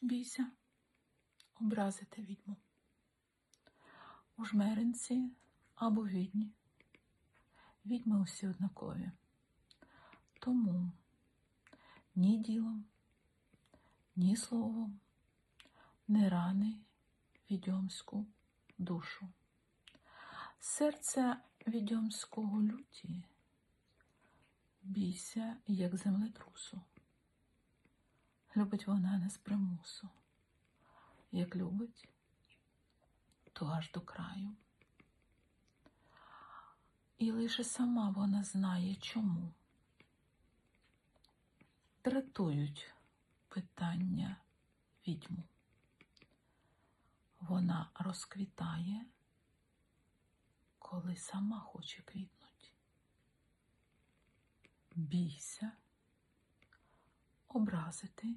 бійся образити відьму. У жмеринці або відні. Відьми усі однакові. Тому ні ділом, ні словом не рани відьомську душу. Серце відьомського люті бійся, як землетрусу. Любить вона не з примусу, як любить, то аж до краю. І лише сама вона знає чому. Дратують питання відьму. Вона розквітає, коли сама хоче квітнуть. Бійся образити